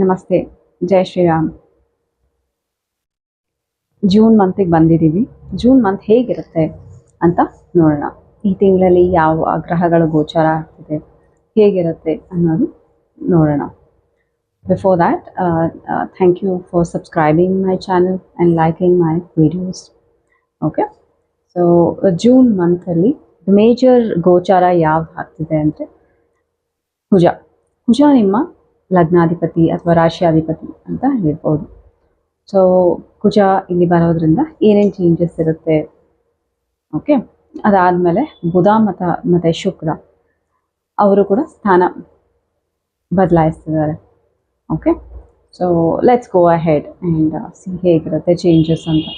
ನಮಸ್ತೆ, ಜೈ ಶ್ರೀರಾಮ್. ಜೂನ್ ಮಂತಿಗೆ ಬಂದಿದ್ದೀವಿ June month ಹೇಗಿರುತ್ತೆ ಅಂತ ನೋಡೋಣ. ಈ ತಿಂಗಳಲ್ಲಿ ಯಾವ ಗ್ರಹಗಳ ಗೋಚಾರ ಆಗ್ತಿದೆ, ಹೇಗಿರುತ್ತೆ ಅನ್ನೋದು ನೋಡೋಣ. Before that thank you for subscribing my channel and liking my videos okay so June ಮಂತಲ್ಲಿ major ಗೋಚಾರ ಯಾವ್ದು ಆಗ್ತಿದೆ ಅಂದರೆ ಕುಜ ಕುಜ ನಿಮ್ಮ ಲಗ್ನಾಧಿಪತಿ ಅಥವಾ ರಾಶಿಯಾಧಿಪತಿ ಅಂತ ಹೇಳ್ಬೋದು. ಸೊ ಕುಜ ಇಲ್ಲಿ ಬರೋದ್ರಿಂದ ಏನೇನು ಚೇಂಜಸ್ ಇರುತ್ತೆ? ಓಕೆ ಅದಾದಮೇಲೆ ಬುಧ ಮತ, ಮತ್ತು ಶುಕ್ರ, ಅವರು ಕೂಡ ಸ್ಥಾನ ಬದಲಾಯಿಸ್ತಿದ್ದಾರೆ. Okay so let's go ahead and see ಹೇಗಿರುತ್ತೆ ಚೇಂಜಸ್ ಅಂತ.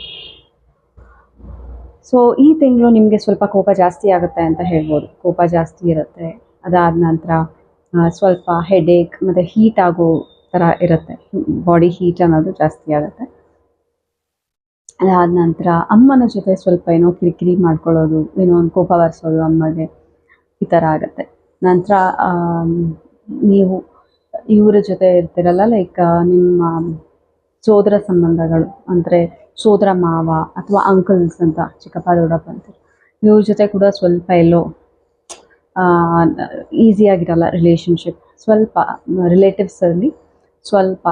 ಸೊ ಈ ತಿಂಗಳು ನಿಮಗೆ ಸ್ವಲ್ಪ ಕೋಪ ಜಾಸ್ತಿ ಆಗುತ್ತೆ ಅಂತ ಹೇಳ್ಬೋದು. ಕೋಪ ಜಾಸ್ತಿ ಇರುತ್ತೆ. ಅದಾದ ನಂತರ ಸ್ವಲ್ಪ ಹೆಡೇಕ್ ಮತ್ತು ಹೀಟ್ ಆಗೋ ಥರ ಇರುತ್ತೆ. ಬಾಡಿ ಹೀಟ್ ಅನ್ನೋದು ಜಾಸ್ತಿ ಆಗುತ್ತೆ. ಅದಾದ ನಂತರ ಅಮ್ಮನ ಜೊತೆ ಸ್ವಲ್ಪ ಏನೋ ಕಿರಿಕಿರಿ ಮಾಡ್ಕೊಳ್ಳೋದು, ಏನೋ ಒಂದು ಕೋಪ ಬರ್ಸೋದು ಅಮ್ಮಗೆ ಈ ಥರ ಆಗುತ್ತೆ. ನಂತರ ನೀವು ಇವರ ಜೊತೆ ಇರ್ತಿರಲ್ಲ ಲೈಕ್ ನಿಮ್ಮ ಸೋದರ ಸಂಬಂಧಗಳು, ಅಂದರೆ ಸೋದರ ಮಾವ ಅಥವಾ ಅಂಕಲ್ಸ್ ಅಂತ ಚಿಕ್ಕಪ್ಪ, ದೊಡ್ಡಪ್ಪ ಅಂತ ಇವ್ರ ಜೊತೆ ಕೂಡ ಸ್ವಲ್ಪ ಎಲ್ಲೋ ಈಸಿಯಾಗಿರಲ್ಲ ರಿಲೇಷನ್ಶಿಪ್ ಸ್ವಲ್ಪ ರಿಲೇಟಿವ್ಸಲ್ಲಿ ಸ್ವಲ್ಪ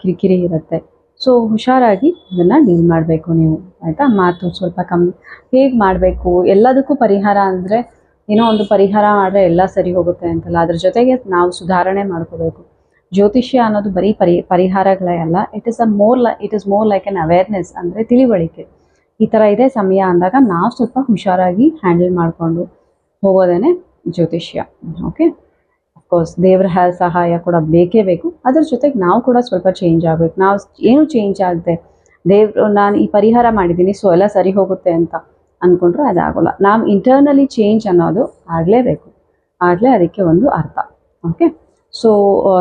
ಕಿರಿಕಿರಿ ಇರುತ್ತೆ. ಸೊ ಹುಷಾರಾಗಿ ಇದನ್ನು ಡೀಲ್ ಮಾಡಬೇಕು ನೀವು, ಆಯಿತಾ? ಮಾತು ಸ್ವಲ್ಪ ಕಮ್ಮಿ. ಹೇಗೆ ಮಾಡಬೇಕು? ಎಲ್ಲದಕ್ಕೂ ಪರಿಹಾರ ಅಂದರೆ ಏನೋ ಒಂದು ಪರಿಹಾರ ಮಾಡಿದ್ರೆ ಎಲ್ಲ ಸರಿ ಹೋಗುತ್ತೆ ಅಂತಲ್ಲ. ಅದ್ರ ಜೊತೆಗೆ ನಾವು ಸುಧಾರಣೆ ಮಾಡ್ಕೋಬೇಕು. ಜ್ಯೋತಿಷ್ಯ ಅನ್ನೋದು ಬರೀ ಪರಿ, ಪರಿಹಾರಗಳೇ ಅಲ್ಲ. It is a more like it is more like an awareness ಅಂದರೆ ತಿಳಿವಳಿಕೆ. ಈ ಥರ ಇದೆ ಸಮಯ ಅಂದಾಗ ನಾವು ಸ್ವಲ್ಪ ಹುಷಾರಾಗಿ ಹ್ಯಾಂಡಲ್ ಮಾಡಿಕೊಂಡು ಹೋಗೋದೇ ಜ್ಯೋತಿಷ್ಯ. ಓಕೆ ಅಫ್ಕೋರ್ಸ್ ದೇವರ ಹ್ಯಾ ಸಹಾಯ ಕೂಡ ಬೇಕೇ ಬೇಕು. ಅದ್ರ ಜೊತೆಗೆ ನಾವು ಕೂಡ ಸ್ವಲ್ಪ ಚೇಂಜ್ ಆಗಬೇಕು. ನಾವು ಏನು ಚೇಂಜ್ ಆಗದೆ, ದೇವ್ರು, ನಾನು ಈ ಪರಿಹಾರ ಮಾಡಿದ್ದೀನಿ ಸೊ ಎಲ್ಲ ಸರಿ ಹೋಗುತ್ತೆ ಅಂತ ಅಂದ್ಕೊಂಡ್ರೆ ಅದಾಗೋಲ್ಲ. ನಾವು ಇಂಟರ್ನಲಿ ಚೇಂಜ್ ಅನ್ನೋದು ಆಗಲೇಬೇಕು. ಆಗಲೇ ಅದಕ್ಕೆ ಒಂದು ಅರ್ಥ. ಓಕೆ ಸೊ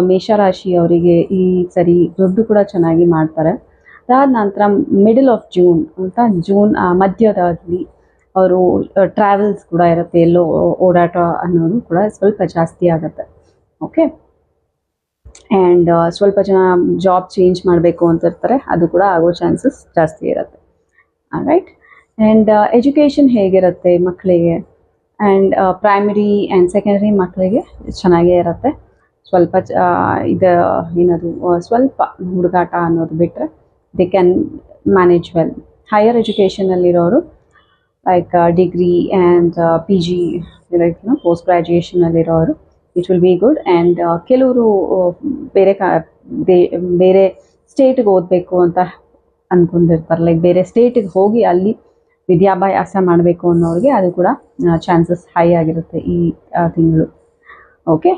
ಮೇಷರಾಶಿ ಅವರಿಗೆ ಈ ಸರಿ ದುಡ್ಡು ಕೂಡ ಚೆನ್ನಾಗಿ ಮಾಡ್ತಾರೆ. ಅದಾದ ನಂತರ ಮಿಡಲ್ ಆಫ್ ಜೂನ್ ಅಂತ ಜೂನ್ ಮಧ್ಯದಲ್ಲಿ ಅವರು ಟ್ರಾವೆಲ್ಸ್ ಕೂಡ ಇರುತ್ತೆ, ಎಲ್ಲೋ ಓಡಾಟ ಅನ್ನೋದು ಕೂಡ ಸ್ವಲ್ಪ ಜಾಸ್ತಿ ಆಗುತ್ತೆ. ಓಕೆ ಆ್ಯಂಡ್ ಸ್ವಲ್ಪ ಜನ ಜಾಬ್ ಚೇಂಜ್ ಮಾಡಬೇಕು ಅಂತ ಇರ್ತಾರೆ, ಅದು ಕೂಡ ಆಗೋ ಚಾನ್ಸಸ್ ಜಾಸ್ತಿ ಇರುತ್ತೆ. ರೈಟ್ ಆ್ಯಂಡ್ ಎಜುಕೇಷನ್ ಹೇಗಿರುತ್ತೆ ಮಕ್ಕಳಿಗೆ ಆ್ಯಂಡ್ ಪ್ರೈಮರಿ ಆ್ಯಂಡ್ ಸೆಕೆಂಡರಿ ಮಕ್ಕಳಿಗೆ ಚೆನ್ನಾಗೇ ಇರುತ್ತೆ. ಸ್ವಲ್ಪ ಇದು, ಏನದು ಸ್ವಲ್ಪ ಹುಡುಗಾಟ ಅನ್ನೋದು ಬಿಟ್ಟರೆ they can manage well higher ಎಜುಕೇಷನಲ್ಲಿರೋರು like degree and P G like post ಗ್ರ್ಯಾಜುಯೇಷನಲ್ಲಿರೋರು it will be good and ಕೆಲವರು ಬೇರೆ ಕ ಬೇರೆ ಸ್ಟೇಟಿಗೆ ಓದಬೇಕು ಅಂತ ಅಂದ್ಕೊಂಡಿರ್ತಾರೆ ಲೈಕ್ ಬೇರೆ ಸ್ಟೇಟಿಗೆ ಹೋಗಿ ಅಲ್ಲಿ ವಿದ್ಯಾಭ್ಯಾಸ ಮಾಡಬೇಕು ಅನ್ನೋರಿಗೆ ಅದು ಕೂಡ ಚಾನ್ಸಸ್ ಹೈ ಆಗಿರುತ್ತೆ ಈ ತಿಂಗಳು. ಓಕೆ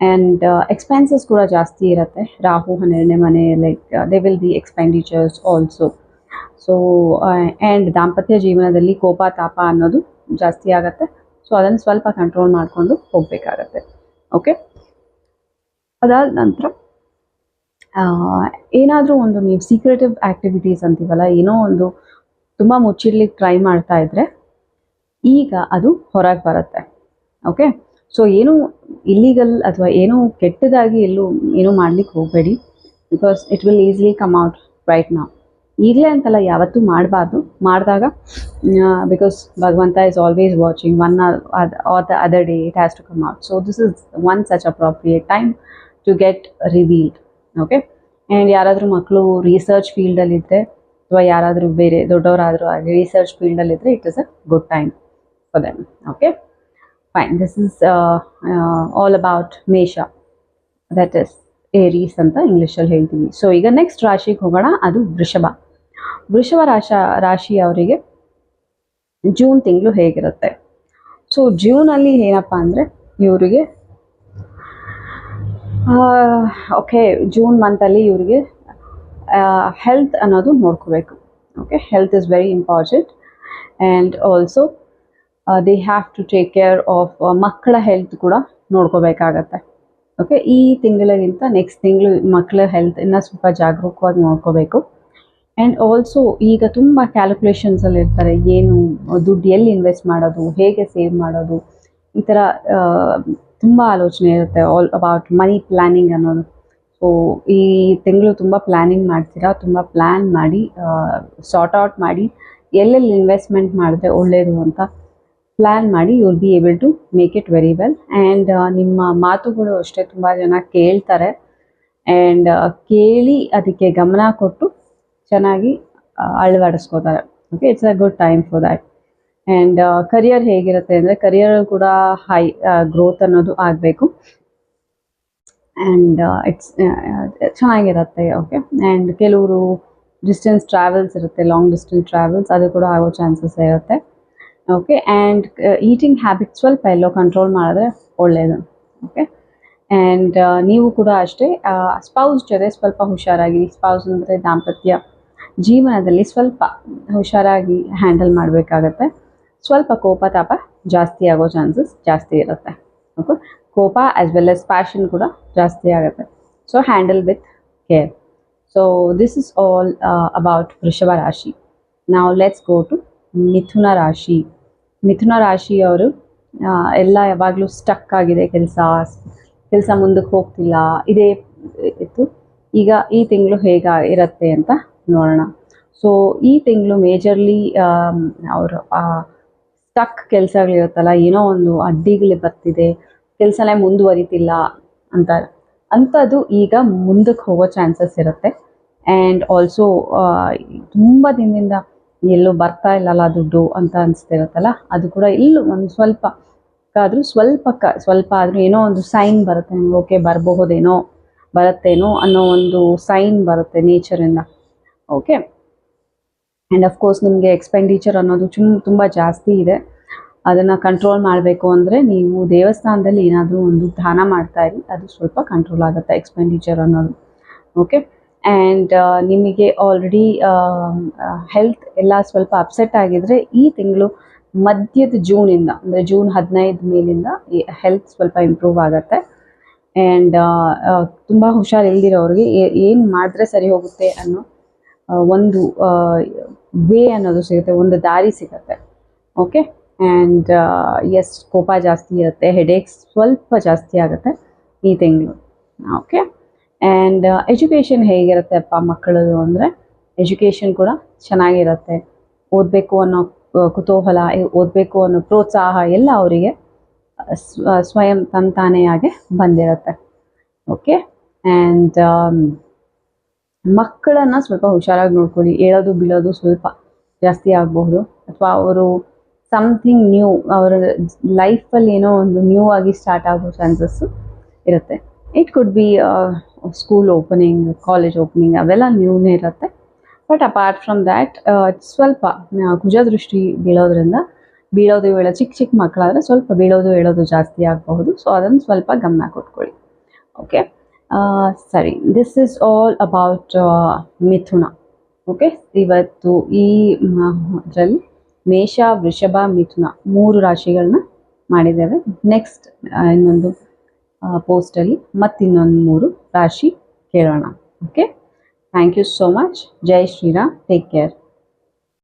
ಆ್ಯಂಡ್ ಎಕ್ಸ್ಪೆನ್ಸಸ್ ಕೂಡ ಜಾಸ್ತಿ ಇರುತ್ತೆ. ರಾಹು ಹನ್ನೆರಡನೇ ಮನೆ like they will be expenditures also so and ದಾಂಪತ್ಯ ಜೀವನದಲ್ಲಿ ಕೋಪ, ತಾಪ ಅನ್ನೋದು ಜಾಸ್ತಿ ಆಗುತ್ತೆ. ಸೊ ಅದನ್ನು ಸ್ವಲ್ಪ ಕಂಟ್ರೋಲ್ ಮಾಡಿಕೊಂಡು ಹೋಗಬೇಕಾಗತ್ತೆ. ಓಕೆ ಅದಾದ ನಂತರ ಏನಾದರೂ ಒಂದು ನೀವು ಸೀಕ್ರೆಟಿವ್ ಆ್ಯಕ್ಟಿವಿಟೀಸ್ ಅಂತೀವಲ್ಲ, ಏನೋ ಒಂದು ತುಂಬ ಮುಚ್ಚಿಡ್ಲಿಕ್ಕೆ ಟ್ರೈ ಮಾಡ್ತಾ ಇದ್ರೆ, ಈಗ ಅದು ಹೊರಗೆ ಬರುತ್ತೆ. ಓಕೆ ಸೊ ಏನು ಇಲ್ಲಿಗಲ್ ಅಥವಾ ಏನೋ ಕೆಟ್ಟದಾಗಿ ಎಲ್ಲೂ ಏನೂ ಮಾಡ್ಲಿಕ್ಕೆ ಹೋಗಬೇಡಿ because it will easily come out right ನಾವು ಈಗಲೇ ಅಂತಲ್ಲ, ಯಾವತ್ತೂ ಮಾಡಬಾರ್ದು. ಮಾಡಿದಾಗ ಬಿಕಾಸ್ ಭಗವಂತ is always watching one or the other day it has to come out so this is one such appropriate time to get revealed okay and ಯಾರಾದರೂ ಮಕ್ಕಳು research ಫೀಲ್ಡಲ್ಲಿದ್ದರೆ ಅಥವಾ ಯಾರಾದರೂ ಬೇರೆ ದೊಡ್ಡವರಾದರೂ ಆಗಲಿ research ಫೀಲ್ಡಲ್ಲಿದ್ದರೆ it is a good time for them okay fine this is all about Mesha that is Aries ಅಂತ ಇಂಗ್ಲೀಷಲ್ಲಿ ಹೇಳ್ತೀವಿ ಸೊ ಈಗ ನೆಕ್ಸ್ಟ್ ರಾಶಿಗೆ ಹೋಗೋಣ. ಅದು ವೃಷಭ. ವೃಷಭ ರಾಶ ರಾಶಿ ಅವರಿಗೆ ಜೂನ್ ತಿಂಗಳು ಹೇಗಿರುತ್ತೆ? ಸೊ ಜೂನಲ್ಲಿ ಏನಪ್ಪ ಅಂದರೆ ಇವರಿಗೆ ಓಕೆ ಜೂನ್ ಮಂತಲ್ಲಿ ಇವರಿಗೆ ಹೆಲ್ತ್ ಅನ್ನೋದು ನೋಡ್ಕೋಬೇಕು. Okay health is very important and also they have to take care of ಮಕ್ಕಳ ಹೆಲ್ತ್ ಕೂಡ ನೋಡ್ಕೋಬೇಕಾಗತ್ತೆ. ಓಕೆ ಈ ತಿಂಗಳಿಗಿಂತ ನೆಕ್ಸ್ಟ್ ತಿಂಗಳು ಮಕ್ಕಳ ಹೆಲ್ತ್ ಇನ್ನೂ ಸ್ವಲ್ಪ ಜಾಗರೂಕವಾಗಿ ನೋಡ್ಕೋಬೇಕು. ಆ್ಯಂಡ್ ಆಲ್ಸೋ ಈಗ ತುಂಬ ಕ್ಯಾಲ್ಕುಲೇಷನ್ಸಲ್ಲಿ ಇರ್ತಾರೆ, ಏನು ದುಡ್ಡು ಎಲ್ಲಿ ಇನ್ವೆಸ್ಟ್ ಮಾಡೋದು, ಹೇಗೆ ಸೇವ್ ಮಾಡೋದು, ಈ ಥರ ತುಂಬ ಆಲೋಚನೆ ಇರುತ್ತೆ ಆಲ್ ಅಬೌಟ್ ಮನಿ ಪ್ಲ್ಯಾನಿಂಗ್ ಅನ್ನೋದು. ಸೊ ಈ ತಿಂಗಳು ತುಂಬ ಪ್ಲ್ಯಾನಿಂಗ್ ಮಾಡ್ತೀರಾ, ತುಂಬ ಪ್ಲ್ಯಾನ್ ಮಾಡಿ ಸಾರ್ಟ್ ಔಟ್ ಮಾಡಿ, ಎಲ್ಲೆಲ್ಲಿ ಇನ್ವೆಸ್ಟ್ಮೆಂಟ್ ಮಾಡಿದ್ರೆ ಒಳ್ಳೆಯದು ಅಂತ ಪ್ಲ್ಯಾನ್ ಮಾಡಿ you will be able to make it very well and ನಿಮ್ಮ ಮಾತುಗಳು ಅಷ್ಟೇ ತುಂಬ ಜನ ಕೇಳ್ತಾರೆ. ಆ್ಯಂಡ್ ಕೇಳಿ ಅದಕ್ಕೆ ಗಮನ ಕೊಟ್ಟು ಚೆನ್ನಾಗಿ ಅಳವಡಿಸ್ಕೋತಾರೆ. Okay it's a good time for that and career ಹೇಗಿರುತ್ತೆ ಅಂದರೆ ಕರಿಯರ್ ಕೂಡ ಹೈ ಗ್ರೋತ್ ಅನ್ನೋದು ಆಗಬೇಕು. ಆ್ಯಂಡ್ ಇಟ್ಸ್ ಚೆನ್ನಾಗಿರುತ್ತೆ ಓಕೆ ಆ್ಯಂಡ್ ಕೆಲವರು ಡಿಸ್ಟೆನ್ಸ್ ಟ್ರಾವೆಲ್ಸ್ ಇರುತ್ತೆ ಲಾಂಗ್ ಡಿಸ್ಟೆನ್ಸ್ ಟ್ರಾವೆಲ್ಸ್ ಅದು ಕೂಡ ಆಗೋ ಚಾನ್ಸಸ್ ಇರುತ್ತೆ. ಓಕೆ ಆ್ಯಂಡ್ ಈಟಿಂಗ್ ಹ್ಯಾಬಿಟ್ಸ್ ಸ್ವಲ್ಪ ಎಲ್ಲೋ ಕಂಟ್ರೋಲ್ ಮಾಡಿದ್ರೆ ಒಳ್ಳೆಯದು ಓಕೆ ಆ್ಯಂಡ್ ನೀವು ಕೂಡ ಅಷ್ಟೇ ಸ್ಪೌಸ್ ಜೊತೆ ಸ್ವಲ್ಪ ಹುಷಾರಾಗಿ ಸ್ಪೌಸ್ ಅಂದರೆ ದಾಂಪತ್ಯ ಜೀವನದಲ್ಲಿ ಸ್ವಲ್ಪ ಹುಷಾರಾಗಿ ಹ್ಯಾಂಡಲ್ ಮಾಡಬೇಕಾಗತ್ತೆ. ಸ್ವಲ್ಪ ಕೋಪ, ತಾಪ ಜಾಸ್ತಿ ಆಗೋ ಚಾನ್ಸಸ್ ಜಾಸ್ತಿ ಇರುತ್ತೆ. ಓಕೆ ಕೋಪ ಆ್ಯಸ್ ವೆಲ್ ಆಸ್ ಪ್ಯಾಷನ್ ಕೂಡ ಜಾಸ್ತಿ ಆಗುತ್ತೆ. So handle with care so this is all about Vrishabha rashi. ನಾವು ಲೆಟ್ಸ್ ಗೋ ಟು ಮಿಥುನ ರಾಶಿ. ಮಿಥುನ ರಾಶಿಯವರು ಎಲ್ಲ ಯಾವಾಗಲೂ ಸ್ಟಕ್ ಆಗಿದೆ ಕೆಲಸ ಕೆಲಸ ಮುಂದಕ್ಕೆ ಹೋಗ್ತಿಲ್ಲ. ಇದೇ ಇತ್ತು. ಈಗ ಈ ತಿಂಗಳು ಹೇಗ ಇರುತ್ತೆ ಅಂತ ನೋಡೋಣ. ಸೊ ಈ ತಿಂಗಳು ಮೇಜರ್ಲಿ ಅವರು ಸ್ಟಕ್ ಕೆಲಸಗಳಿರುತ್ತಲ್ಲ, ಏನೋ ಒಂದು ಅಡ್ಡಿಗಳು ಬರ್ತಿದೆ, ಕೆಲಸನೇ ಮುಂದುವರಿತಿಲ್ಲ ಅಂತ. ಅಂಥದ್ದು ಈಗ ಮುಂದಕ್ಕೆ ಹೋಗೋ ಚಾನ್ಸಸ್ ಇರುತ್ತೆ. ಆ್ಯಂಡ್ ಆಲ್ಸೋ ತುಂಬ ದಿನದಿಂದ ಎಲ್ಲೂ ಬರ್ತಾ ಇಲ್ಲಲ್ಲ ದುಡ್ಡು ಅಂತ ಅನಿಸ್ತಿರುತ್ತಲ್ಲ, ಅದು ಕೂಡ ಇಲ್ಲೂ ಒಂದು ಸ್ವಲ್ಪ ಆದರೂ ಸ್ವಲ್ಪ ಕ, ಸ್ವಲ್ಪ ಆದರೂ ಏನೋ ಒಂದು ಸೈನ್ ಬರುತ್ತೆ. ನಿಮ್ಗೆ ಓಕೆ ಬರಬಹುದೇನೋ ಬರುತ್ತೇನೋ ಅನ್ನೋ ಒಂದು ಸೈನ್ ಬರುತ್ತೆ ನೇಚರಿಂದ ಓಕೆ ಆ್ಯಂಡ್ ಅಫ್ಕೋರ್ಸ್ ನಿಮಗೆ ಎಕ್ಸ್ಪೆಂಡಿಚರ್ ಅನ್ನೋದು ಚುಮ್ ತುಂಬ ಜಾಸ್ತಿ ಇದೆ. ಅದನ್ನು ಕಂಟ್ರೋಲ್ ಮಾಡಬೇಕು ಅಂದರೆ ನೀವು ದೇವಸ್ಥಾನದಲ್ಲಿ ಏನಾದರೂ ಒಂದು ದಾನ ಮಾಡ್ತಾ ಇರಿ. ಅದು ಸ್ವಲ್ಪ ಕಂಟ್ರೋಲ್ ಆಗುತ್ತೆ ಎಕ್ಸ್ಪೆಂಡಿಚರ್ ಅನ್ನೋದು. ಓಕೆ ಆ್ಯಂಡ್ ನಿಮಗೆ ಆಲ್ರೆಡಿ ಹೆಲ್ತ್ ಎಲ್ಲ ಸ್ವಲ್ಪ ಅಪ್ಸೆಟ್ ಆಗಿದ್ರೆ ಈ ತಿಂಗಳು ಮಧ್ಯದ ಜೂನಿಂದ, ಅಂದರೆ ಜೂನ್ ಹದಿನೈದು ಮೇಲಿಂದ ಹೆಲ್ತ್ ಸ್ವಲ್ಪ ಇಂಪ್ರೂವ್ ಆಗುತ್ತೆ. ಆ್ಯಂಡ್ ತುಂಬ ಹುಷಾರಿಲ್ದಿರೋರಿಗೆ ಏನು ಮಾಡಿದ್ರೆ ಸರಿ ಹೋಗುತ್ತೆ ಅನ್ನೋ ಒಂದು ವೇ ಅನ್ನೋದು ಸಿಗುತ್ತೆ, ಒಂದು ದಾರಿ ಸಿಗುತ್ತೆ. ಓಕೆ ಆ್ಯಂಡ್ ಎಸ್ ಕೋಪ ಜಾಸ್ತಿ ಇರುತ್ತೆ ಹೆಡೇಕ್ಸ್ ಸ್ವಲ್ಪ ಜಾಸ್ತಿ ಆಗುತ್ತೆ ಈ ತಿಂಗಳು. ಓಕೆ ಆ್ಯಂಡ್ ಎಜುಕೇಷನ್ ಹೇಗಿರುತ್ತೆ ಅಪ್ಪ ಮಕ್ಕಳದು ಅಂದರೆ ಎಜುಕೇಷನ್ ಕೂಡ ಚೆನ್ನಾಗಿರುತ್ತೆ. ಓದಬೇಕು ಅನ್ನೋ ಕುತೂಹಲ ಓದಬೇಕು ಅನ್ನೋ ಪ್ರೋತ್ಸಾಹ ಎಲ್ಲ ಅವರಿಗೆ ಸ್ವಯಂ ತಂತಾನೆಯಾಗೆ ಬಂದಿರುತ್ತೆ. ಓಕೆ ಆ್ಯಂಡ್ ಮಕ್ಕಳನ್ನು ಸ್ವಲ್ಪ ಹುಷಾರಾಗಿ ನೋಡ್ಕೊಳ್ಳಿ. ಹೇಳೋದು ಬೀಳೋದು ಸ್ವಲ್ಪ ಜಾಸ್ತಿ ಆಗಬಹುದು. ಅಥವಾ ಅವರು ಸಮಥಿಂಗ್ ನ್ಯೂ ಅವರ ಲೈಫಲ್ಲಿ ಏನೋ ಒಂದು ನ್ಯೂ ಆಗಿ ಸ್ಟಾರ್ಟ್ ಆಗೋ ಚಾನ್ಸಸ್ಸು ಇರುತ್ತೆ. It could be school opening college opening ಅವೆಲ್ಲ ನ್ಯೂನೇ ಇರುತ್ತೆ. ಬಟ್ ಅಪಾರ್ಟ್ ಫ್ರಮ್ ದ್ಯಾಟ್ ಸ್ವಲ್ಪ ಕುಜದೃಷ್ಟಿ ಬೀಳೋದ್ರಿಂದ ಬೀಳೋದು ಹೇಳೋ ಚಿಕ್ಕ ಚಿಕ್ಕ ಮಕ್ಕಳಾದರೆ ಸ್ವಲ್ಪ ಬೀಳೋದು ಹೇಳೋದು ಜಾಸ್ತಿ ಆಗಬಹುದು. ಸೊ ಅದನ್ನು ಸ್ವಲ್ಪ ಗಮನ ಕೊಟ್ಕೊಳ್ಳಿ. ಓಕೆ ಸರಿ. This is all about Mithuna. Okay ಇವತ್ತು ಈ ಇದರಲ್ಲಿ ಮೇಷ, ವೃಷಭ, ಮಿಥುನ ಮೂರು ರಾಶಿಗಳನ್ನ ಮಾಡಿದ್ದೇವೆ. ನೆಕ್ಸ್ಟ್ ಇನ್ನೊಂದು ಪೋಸ್ಟಲ್ಲಿ ಮತ್ತಿನ್ನೊಂದು ಮೂರು ರಾಶಿ ಕೇಳೋಣ. Okay thank you so much Jai Shriram take care